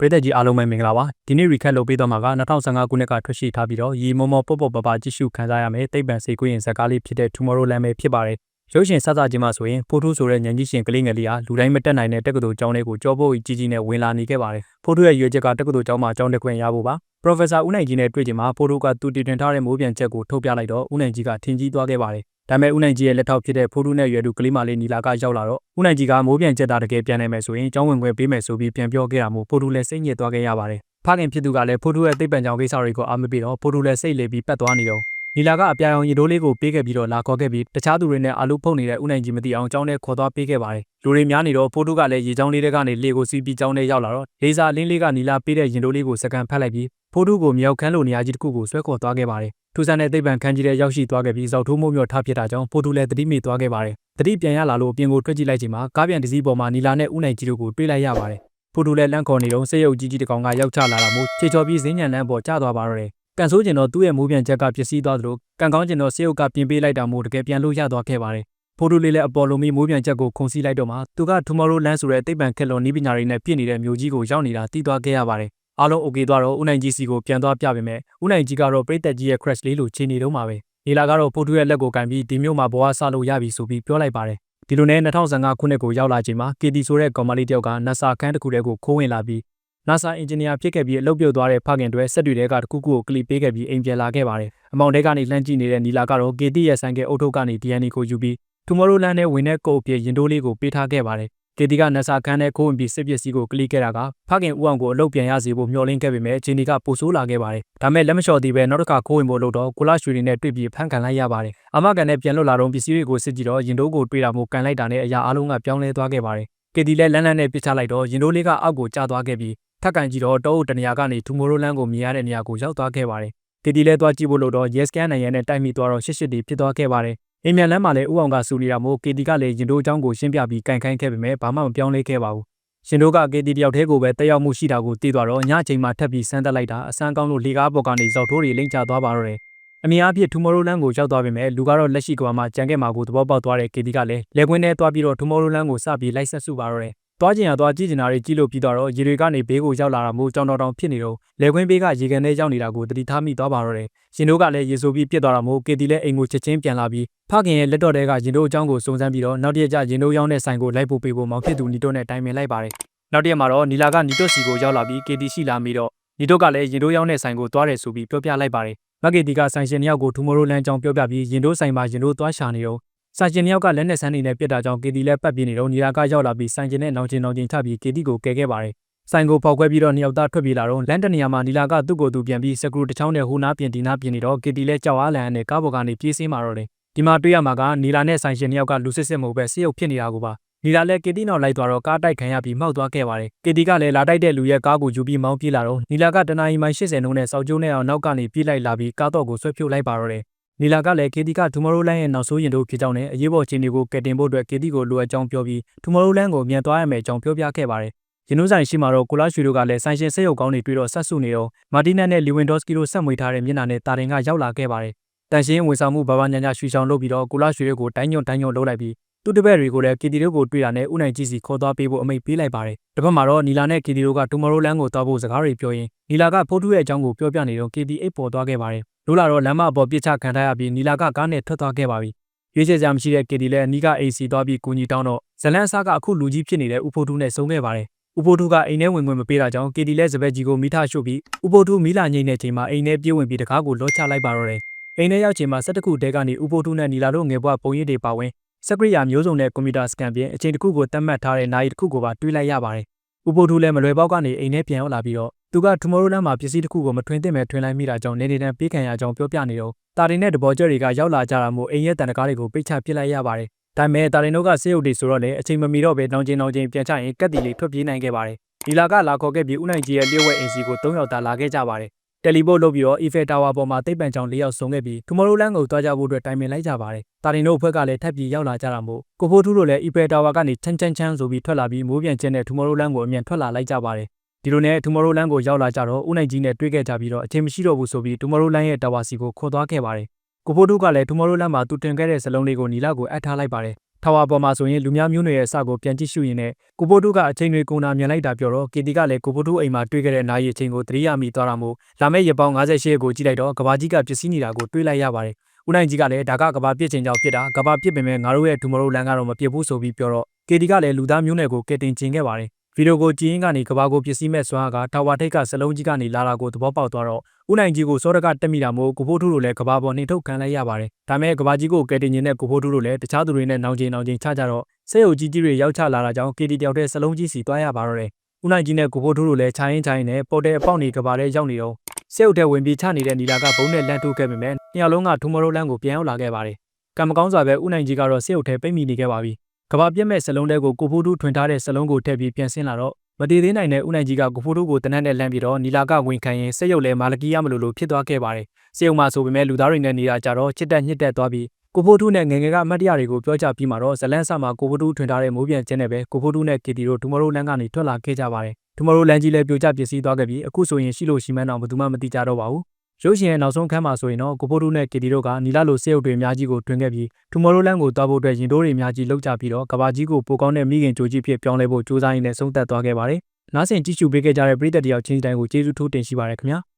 ပရိသတ်ကြီးအားလုံးပဲမင်္ဂလာပါဒီနေ့ recap လုပ်ပေးသွားမှာက2015ခုနှစ်ကထွက်ရှိထားပြီးတော့ရီမောမောပေါ့ပေါ့ပပကြည့်ရှုခန်းစားရမယ်တိတ်ပံစေကွင်းရင်ဇာတ်ကားလေးဖြစ်တဲ့ Tomorrowland ပဲဖြစ်ပါတယ်ရုပ်ရှင်စစချင်းမှဆိုရင်ဖိုတိုးဆိုတဲ့ညဉ့်ကြီးရှင်ကလေးငယ်လေးဟာလူတိုင်းမတက်နိုင်တဲ့တက္ကသိုလ်ကျောင်းလေးကိုကြောဖို့ကြီးကြီးနဲ့ဝင်လာနေခဲ့ပါတယ်ဖိုတိုးရဲ့ရွေးချက်ကတက္ကသိုလ်ကျောင်းမှာကျောင်းတက်ခွင့်ရဖို့ပါ Professor ဦးနိုင်ကြီးနဲ့တွေ့ကြမှာဖိုတိုးကသူတည်တင်ထားတဲ့မိုးပြန်ချက်ကိုထုတ်ပြလိုက်တော့ဦးနိုင်ကြီးကထင်ကြီးသွားခဲ့ပါတယ် ဒါပေမဲ့ဦးနိုင်ကြီးရဲ့လက်ထောက်ဖြစ်တဲ့ဖိုးထူးနဲ့ရွယ်သူကလေးမလေးနီလာကရောက်လာတော့ဦးနိုင်ကြီးကမိုးပြန်ချက်တာတကယ်ပြန်နိုင်မယ်ဆိုရင်ကျောင်းဝင်ခွင့်ပေးမယ်ဆိုပြီးပြန်ပြောခဲ့တာမို့ဖိုးထူးလည်းစိတ်ညစ်သွားခဲ့ရပါတယ်ဖခင်ဖြစ်သူကလည်းဖိုးထူးရဲ့သိပ္ပံကြောင်ကိစ္စတွေကိုအားမပေးတော့ဖိုးထူးလည်းစိတ်လေပြီးပတ်သွားနေတော့ နီလာကအပြာရောင်ရီတိုးလေးကိုပေးခဲ့ပြီးတော့လာခေါ်ခဲ့ပြီးတခြားသူတွေနဲ့အလုပ်ဖုတ်နေတဲ့ဦးနိုင်ကြီးမသိအောင်ကျောင်းထဲခေါ်သွားပေးခဲ့ပါတယ်လူတွေများနေတော့ဖိုးထူးကလည်းရေချောင်းလေးတွေကနေလေကိုစီးပြီးကျောင်းထဲရောက်လာတော့လေစာလင်းလေးကနီလာပေးတဲ့ရင်တိုးလေးကိုစကန်ဖတ်လိုက်ပြီးဖိုးထူးကိုမြောက်ခန်းလိုနေရာကြီးတစ်ခုကိုဆွဲခေါ်သွားခဲ့ပါတယ်ထူဆန်တဲ့သိပ္ပံခန်းကြီးထဲရောက်ရှိသွားခဲ့ပြီးဇောက်ထိုးမိုးမြော့ထားဖြစ်တာကြောင့်ဖိုးထူးလည်းတတိမိသွားခဲ့ပါတယ်တတိပြန်ရလာလို့အပြင်ကိုထွက်ကြည့်လိုက်ချိန်မှာကားပြန်တစ်စီးပေါ်မှာနီလာနဲ့ဦးနိုင်ကြီးတို့ကိုတွေ့လိုက်ရပါတယ်ဖိုးထူးလည်းလန့်ခေါ်နေတော့စိတ်ရုပ်ကြီးကြီးတစ်ကောင်ကရောက်ချလာတာမို့ခြေချော်ပြီးဈဉ္ဉံလန်းပေါ်ကျသွားပါတော့တယ် ကန်ဆိုးကျင်တော့သူ့ရဲ့မိုးပြန်ချက်ကပျက်စီးသွားသလိုကန်ကောင်းကျင်တော့စေယုတ်ကပြင်ပေးလိုက်တာမို့တကယ်ပြန်လို့ရသွားခဲ့ပါတယ်ဖိုးတိုးလေးလည်းအပေါ်လုံးမီမိုးပြန်ချက်ကိုခုန်စီးလိုက်တော့မှသူက Tomorrowland ဆိုတဲ့တိတ်ပံခက်လွန်နီးပညာတွေနဲ့ပြည့်နေတဲ့မြို့ကြီးကိုရောက်နေတာတီးသွားခဲ့ရပါတယ်အားလုံး okay သွားတော့ဦးနိုင်ကြီးစီကိုပြန်သွားပြပေးမယ်ဦးနိုင်ကြီးကတော့ပြိတက်ကြီးရဲ့ crash လေးလိုခြေနေတော့မှာပဲနေလာကတော့ဖိုးတိုးရဲ့လက်ကိုကင်ပြီးဒီမြို့မှာဘဝဆလို့ရပြီဆိုပြီးပြောလိုက်ပါတယ်ဒီလိုနဲ့2015ခုနှစ်ကိုရောက်လာချိန်မှာ KT ဆိုတဲ့ကောင်မလေးတယောက်က NASA ခန်းတစ်ခုတည်းကိုခိုးဝင်လာပြီး NASA အင်ဂျင်နီယာဖြစ်ခဲ့ပြီးအလုပ်ပြုတ်သွားတဲ့ဖခင်တွေစက်တွေတဲကတခုခုကိုကလစ်ပေးခဲ့ပြီးအိမ်ပြန်လာခဲ့ပါတယ်အမောင်တဲကနေလှမ်းကြည့်နေတဲ့နီလာကတော့ KT ရဲ့ဆိုင်ကအုတ်ထုတ်ကနေ DNA ကိုယူပြီး Tomorrowland နဲ့ဝင်တဲ့ကုတ်အပြည့်ရင်တိုးလေးကိုပေးထားခဲ့ပါတယ်ကေတီကနဆာခန်းနဲ့ခိုးဝင်ပြီးစစ်ပစ္စည်းကိုကလိခဲ့တာကဖခင်ဦးအောင်ကိုအလုပ်ပြန်ရစေဖို့မျှော်လင့်ခဲ့ပေမဲ့ဂျင်းနီကပိုဆိုးလာခဲ့ပါတယ်။ဒါမဲ့လက်မလျှော်သေးပဲနောက်တစ်ခါခိုးဝင်ဖို့လုပ်တော့ကိုလာရွှေတွေနဲ့တွေ့ပြီးဖန်ခံလိုက်ရပါတယ်။အမကန်နဲ့ပြန်လွတ်လာတော့ပစ္စည်းတွေကိုစစ်ကြည့်တော့ရင်တိုးကိုတွေ့တာမို့ကန်လိုက်တာနဲ့အရာအလုံးကပြောင်းလဲသွားခဲ့ပါတယ်။ကေတီလည်းလန်းလန်းနဲ့ပြစ်ချလိုက်တော့ရင်တိုးလေးကအောက်ကိုကျသွားခဲ့ပြီး ထက်ကန်ကြည့်တော့တောအုပ်တနေရာကနေထူမိုရိုလန်ကိုမြင်ရတဲ့နေရာကိုရောက်သွားခဲ့ပါတယ်။ကေတီလည်းသွားကြည့်ဖို့လို့တော့ yes scan နိုင်ရန်နဲ့တိုက်မိသွားတော့ရှစ်ရှစ်တီဖြစ်သွားခဲ့ပါတယ်။အိမ်မြန်လမ်းမှာလည်းဥအောင်ကစူနေတာမို့ကေတီကလည်းရင်တိုးအကြောင်းကိုရှင်းပြပြီးကန်ခိုင်းခဲ့ပေမဲ့ဘာမှမပြောင်းလဲခဲ့ပါဘူး။ရှင်တို့ကကေတီတယောက်တည်းကိုပဲတက်ရောက်မှုရှိတာကိုသိသွားတော့ညချိန်မှာထပ်ပြီးစမ်းတက်လိုက်တာအဆန်းကောင်းလို့လေကားပေါ်ကနေဇောက်ထိုးတွေလိမ့်ချသွားပါတော့တယ်။အမြင်အပြည့်ထူမိုရိုလန်ကိုရောက်သွားပေမဲ့လူကတော့လက်ရှိကဘာမှာကြံခဲ့မှာကိုသဘောပေါက်သွားတဲ့ကေတီကလည်းလက်ကွင်းထဲသွားပြီးတော့ထူမိုရိုလန်ကိုစပြီးလိုက်ဆက်စုပါတော့တယ်။ သွားကျင်ရသွားကြည့်ကျင်တာတွေကြည့်လို့ပြီးတော့ရေတွေကနေဘေးကိုရောက်လာတာမို့ကြောင်တော်တောင်ဖြစ်နေတော့လေကွင်းဘေးကရေကန်ထဲရောက်နေတာကိုတတိထားမိသွားပါတော့တယ်။ရှင်တို့ကလည်းရေဆိုပြီးပြစ်သွားတာမို့ကေတီလည်းအိမ်ကိုချက်ချင်းပြန်လာပြီးဖခင်ရဲ့လက်တော်တဲကရင်တို့အကြောင်းကိုစုံစမ်းပြီးတော့နောက်တစ်ရက်ကျရင်တို့ရောက်တဲ့ဆိုင်ကိုလိုက်ပို့ပေးဖို့မောင်ဖြစ်သူနီတိုနဲ့တိုင်ပင်လိုက်ပါတယ်။နောက်တစ်ရက်မှာတော့နီလာကနီတိုစီကိုရောက်လာပြီးကေတီရှိလာပြီးတော့နီတိုကလည်းရင်တို့ရောက်တဲ့ဆိုင်ကိုသွားတယ်ဆိုပြီးပြောပြလိုက်ပါတယ်။မက်ကေတီကဆိုင်ရှင်နှစ်ယောက်ကိုထူမိုရိုလန်ကြောင်ပြောပြပြီးရင်တို့ဆိုင်မှာရင်တို့သွားရှာနေတော့ ဆိုင်ရှင်နှစ်ယောက်ကလက်နဲ့ဆန်းနေနဲ့ပြစ်တာကြောင့်ကေတီလည်းပတ်ပြေးနေတော့နီလာကရောက်လာပြီးဆိုင်ရှင်နဲ့နောင်ချင်းနောင်ချင်းချပြီးကေတီကိုကယ်ခဲ့ပါတယ်။ဆိုင်ကိုပေါက်ခွဲပြီးတော့နှစ်ယောက်သားထွက်ပြေးလာတော့လန်တနေရာမှာနီလာကသူ့ကိုယ်သူပြန်ပြီးစကရူတစ်ချောင်းနဲ့ဟိုနားပြင်ဒီနားပြင်နေတော့ကေတီလည်းကြောက်အားလန်နဲ့ကားပေါ်ကနေပြေးစင်းมาတော့တယ်ဒီမှာတွေ့ရမှာကနီလာနဲ့ဆိုင်ရှင်နှစ်ယောက်ကလူစစ်စစ်မဟုတ်ပဲစစ်ရုပ်ဖြစ်နေတာကိုပါနီလာလည်းကေတီနောက်လိုက်သွားတော့ကားတိုက်ခံရပြီးမှောက်သွားခဲ့ပါတယ်ကေတီကလည်းလာတိုက်တဲ့လူရဲ့ကားကိုယူပြီးမောင်းပြေးလာတော့နီလာကတနအီမိုင်80နှုန်းနဲ့စောက်ကျိုးနဲ့အောင်နောက်ကနေပြေးလိုက်လာပြီးကားတော့ကိုဆွဲဖြုတ်လိုက်ပါတော့တယ် နီလာကလည်းကေတီက Tomorrowland ရဲ့နောက်ဆိုးရင်တို့ဖြစ်ကြောင်းနဲ့အရေးပေါ်ခြေနေကိုကယ်တင်ဖို့အတွက်ကေတီကိုလိုအပ်ကြောင်းပြောပြီး Tomorrowland ကိုမြန်သွားရမယ်အကြောင်းပြောပြခဲ့ပါတယ်ရင်တို့ဆိုင်ရှိမှာတော့ကိုလာရွှေတို့ကလည်းဆိုင်ရှင်စိတ်ရုပ်ကောင်းတွေတွေ့တော့ဆက်ဆုနေတော့မာတီနက်နဲ့လီဝင်ဒေါ့စကီတို့ဆက်မွေထားတဲ့မျက်နှာနဲ့တာတင်ကရောက်လာခဲ့ပါတယ်တန်ရှင်းဝန်ဆောင်မှုဘာဘာညာညာရွှေချောင်လုပ်ပြီးတော့ကိုလာရွှေတို့ကိုတိုင်းညွန့်တိုင်းညွန့်လုပ်လိုက်ပြီးသူတပည့်တွေကိုလည်းကီတီတို့ကိုတွေ့တာနဲ့ဥနိုင်ကြီးစီခေါ်သွားပေးဖို့အမိန့်ပေးလိုက်ပါတယ်။တစ်ဖက်မှာတော့နီလာနဲ့ကီတီတို့က Tomorrowland ကိုသွားဖို့စကားတွေပြောရင်းနီလာကဖိုးတူးရဲ့အကြောင်းကိုပြောပြနေတော့ကီတီအိတ်ပေါ်သွားခဲ့ပါတယ်။ လိုလာတော့လမ်းမအပေါ်ပြစ်ချခံထားရပြီးနီလာကကားနဲ့ထွက်သွားခဲ့ပါပြီ။ရွေးချယ်စရာမရှိတဲ့ကီတီလည်းအနီးက AC သွားပြီးကူညီတောင်းတော့ဇလန်းအစားကအခုလူကြီးဖြစ်နေတဲ့ဥဖိုးတူးနဲ့ဆုံခဲ့ပါတယ်။ဥပိုထုကအိမ်ထဲဝင်ဝင်မပေးတာကြောင့်ကေတီလဲစပက်ကြီးကိုမိထရှုပ်ပြီးဥပိုထုမိလာငိမ့်တဲ့ချိန်မှာအိမ်ထဲပြေးဝင်ပြီးတကားကိုလောချလိုက်ပါတော့တယ်။အိမ်ထဲရောက်ချိန်မှာစက်တခုတဲကနေဥပိုထုနဲ့နီလာတို့ငယ်ဘွားပုံရိပ်တွေပါဝင်စကရိယာမျိုးစုံနဲ့ကွန်ပျူတာစကန်ပြင်အချိန်တစ်ခုကိုတတ်မှတ်ထားတဲ့နိုင်တစ်ခုကိုပါတွေးလိုက်ရပါတယ်။ဥပိုထုလည်းမလွယ်ပေါက်ကနေအိမ်ထဲပြန်ရောက်လာပြီးတော့ သူက Tomorrowland မှာပစ္စည်းတစ်ခုကိုမထွင်သင့်ပဲထွင်လိုက်မိတာကြောင့်နေနေတန်းပေးခံရကြောင်းပြောပြနေတော့တာရီနဲ့တဘောကျက်တွေကရောက်လာကြတာမို့အိမ်ရဲ့တန်တကားတွေကိုပိတ်ချပစ်လိုက်ရပါတယ်။ဒါပေမဲ့တာရီတို့ကစေရုပ်တွေဆိုတော့လေအချိန်မမီတော့ပဲနောင်ချင်းနောင်ချင်းပြန်ချရင်ကက်တီလေးထွက်ပြေးနိုင်ခဲ့ပါတယ်။ဒီလာကလာခေါ်ခဲ့ပြီးဦးနိုင်ကြီးရဲ့လျှို့ဝဲအင်စီကို၃ယောက်သာလာခဲ့ကြပါတယ်။တယ်လီပို့လုပ်ပြီးတော့ Eiffel Tower ပေါ်မှာတိတ်ပံချောင်း၄ယောက်ဆုံခဲ့ပြီး Tomorrowland ကိုတွားကြဖို့အတွက်တိုင်ပင်လိုက်ကြပါတယ်။တာရင်တို့အဖွဲ့ကလည်းထပ်ပြီးရောက်လာကြတာမို့ကိုဖိုးထူးတို့လည်း Eiffel Tower ကနေချမ်းချမ်းချမ်းဆိုပြီးထွက်လာပြီးမိုးပြန်ကျင်းတဲ့ Tomorrowland ကိုအမြန်ထွက်လာလိုက်ကြပါတယ်။ ဒီလိုနဲ့ Tomorrowland ကိုရောက်လာကြတော့ဦးနိုင်ကြီးနဲ့တွေ့ခဲ့ကြပြီးတော့အချိန်မရှိတော့ဘူးဆိုပြီး Tomorrowland ရဲ့ Tower စီကိုခေါ်သွားခဲ့ပါတယ်။ကိုဖိုးထူးကလည်း Tomorrowland မှာသူတင်ခဲ့တဲ့စလုံးလေးကိုနီလာကိုအပ်ထားလိုက်ပါတယ်။ထာဝါပေါ်မှာဆိုရင်လူများမျိုးနွယ်ရဲ့အစကိုပြန်ကြည့်ရှုရင်းနဲ့ကိုဖိုးတူးကအချိန်တွေကုန်တာမြင်လိုက်တာပြောတော့ကေတီကလည်းကိုဖိုးတူးအိမ်မှာတွေ့ခဲ့တဲ့နာရီအချိန်ကိုသတိရမိသွားတာမို့လာမယ့်ရက်ပေါင်း58ရက်ကိုကြည့်လိုက်တော့ကဘာကြီးကပျက်စီးနေတာကိုတွေးလိုက်ရပါတယ်ဦးနိုင်ကြီးကလည်းဒါကကဘာပြစ်ချိန်ကြောင့်ဖြစ်တာကဘာပြစ်ပင်မဲ့ငါတို့ရဲ့ဒူမရိုလန်ကတော့မပြစ်ဘူးဆိုပြီးပြောတော့ကေတီကလည်းလူသားမျိုးနွယ်ကိုကယ်တင်ကျင်ခဲ့ပါတယ် ဗီဒီယိုကိုကြည့်ရင်းကနေကဘာကိုပစ္စည်းမဲ့စွမ်းအားကတာဝါထိတ်ကစလုံးကြီးကနေလာတာကိုသဘောပေါက်သွားတော့ဦးနိုင်ကြီးကိုစောတကတက်မိတာမို့ကိုဖိုးထုတို့လည်းကဘာပေါ်နှင်ထုတ်ခံလိုက်ရပါတယ်။ဒါမဲ့ကဘာကြီးကိုကယ်တင်ခြင်းနဲ့ကိုဖိုးထုတို့လည်းတခြားသူတွေနဲ့နောင်ကျင်နောင်ကျင်ချကြတော့စေယုတ်ကြီးကြီးတွေရောက်ချလာတာကြောင့်ကေတီတယောက်တည်းစလုံးကြီးစီသွားရပါတော့တယ်။ဦးနိုင်ကြီးနဲ့ကိုဖိုးထုတို့လည်းခြိုင်းခြိုင်းနဲ့ပေါ်တဲ့အပေါက်နေကဘာထဲရောက်နေတော့စေယုတ်တဲ့ဝင်ပြီးချနေတဲ့နီလာကဘုံနဲ့လန့်ထိုးခဲ့ပေမဲ့နှစ်ယောက်လုံးကထူမရိုလန်ကိုပြန်ရောက်လာခဲ့ပါတယ်။ကံမကောင်းစွာပဲဦးနိုင်ကြီးကတော့စေယုတ်ထဲပိတ်မိနေခဲ့ပါပြီ။ ကဘာပြက်မဲ့စလုံးတဲကိုကိုဖိုးထုထွင်ထားတဲ့စလုံးကိုထည့်ပြီးပြန်ဆင်းလာတော့မတည်သေးနိုင်တဲ့ဦးနိုင်ကြီးကကိုဖိုးတို့ကိုတနက်နဲ့လမ်းပြီးတော့နီလာကဝင်ခံရင်စက်ရုပ်လဲမာလကီရမလို့လို့ဖြစ်သွားခဲ့ပါတယ်။စက်ရုပ်မှာဆိုပေမဲ့လူသားတွေနဲ့နေတာကြတော့ချစ်တက်ညစ်တက်သွားပြီးကိုဖိုးတို့နဲ့ငယ်ငယ်ကအမတ်တရတွေကိုပြောကြပြီးမှတော့ဇလန်းဆမှာကိုဖိုးတို့ထွင်ထားတဲ့မိုးပြန်ကျင်းနဲ့ပဲကိုဖိုးတို့နဲ့ကီတီတို့ဒူမရိုလန်ကနေထွက်လာခဲ့ကြပါတယ်။ဒူမရိုလန်ကြီးလည်းပြိုကျပစ္စည်းသွားခဲ့ပြီးအခုဆိုရင်ရှိလို့ရှိမှန်းတော့ဘယ်သူမှမသိကြတော့ပါဘူး။ ရုပ်ရှင်ရဲ့နောက်ဆုံးခန်းမှာဆိုရင်တော့ကိုဖိုးတို့နဲ့ကီတီတို့ကနီလာလိုစေရုပ်တွေအများကြီးကိုတွင်ခဲ့ပြီးထူမော်ရိုလန်ကိုတွားဖို့အတွက်ရင်တိုးတွေအများကြီးလောက်ကြပြီးတော့ကဘာကြီးကိုပိုကောင်းတဲ့မိခင်ကြိုကြီးဖြစ်ပြောင်းလဲဖို့စူးစမ်းရင်းနဲ့ဆုံးသက်သွားခဲ့ပါတယ်။နားဆင်ကြည့်ရှုပေးခဲ့ကြတဲ့ပရိသတ်တယောက်ချင်းတိုင်းကိုကျေးဇူးထိုးတင်ရှိပါရခင်ဗျာ။